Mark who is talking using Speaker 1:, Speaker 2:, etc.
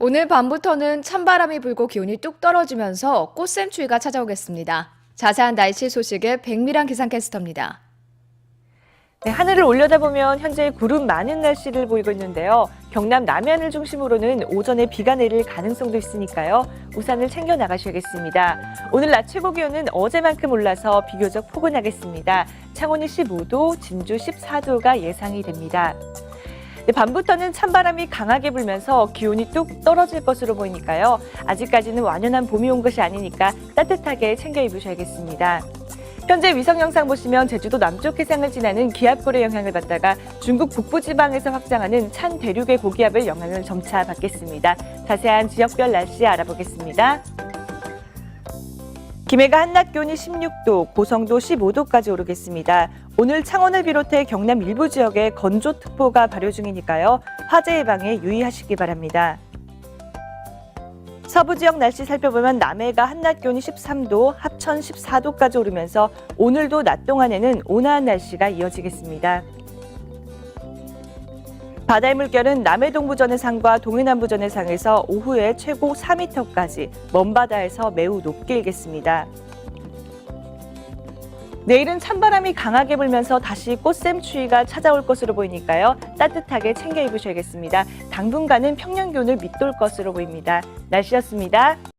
Speaker 1: 오늘 밤부터는 찬바람이 불고 기온이 뚝 떨어지면서 꽃샘추위가 찾아오겠습니다. 자세한 날씨 소식에 백미란 기상캐스터입니다.
Speaker 2: 네, 하늘을 올려다보면 현재 구름 많은 날씨를 보이고 있는데요. 경남 남해안을 중심으로는 오전에 비가 내릴 가능성도 있으니까요. 우산을 챙겨 나가셔야겠습니다. 오늘 낮 최고 기온은 어제만큼 올라서 비교적 포근하겠습니다. 창원이 15도, 진주 14도가 예상이 됩니다. 네, 밤부터는 찬바람이 강하게 불면서 기온이 뚝 떨어질 것으로 보이니까요. 아직까지는 완연한 봄이 온 것이 아니니까 따뜻하게 챙겨 입으셔야겠습니다. 현재 위성 영상 보시면 제주도 남쪽 해상을 지나는 기압골의 영향을 받다가 중국 북부 지방에서 확장하는 찬 대륙의 고기압을 영향을 점차 받겠습니다. 자세한 지역별 날씨 알아보겠습니다. 김해가 한낮 기온이 16도, 고성도 15도까지 오르겠습니다. 오늘 창원을 비롯해 경남 일부 지역에 건조특보가 발효 중이니까요. 화재 예방에 유의하시기 바랍니다. 서부 지역 날씨 살펴보면 남해가 한낮 기온이 13도, 합천 14도까지 오르면서 오늘도 낮 동안에는 온화한 날씨가 이어지겠습니다. 바다의 물결은 남해 동부전해상과 동해남부전해상에서 오후에 최고 4m까지, 먼바다에서 매우 높게 일겠습니다. 내일은 찬바람이 강하게 불면서 다시 꽃샘추위가 찾아올 것으로 보이니까요. 따뜻하게 챙겨 입으셔야겠습니다. 당분간은 평년 기온을 밑돌 것으로 보입니다. 날씨였습니다.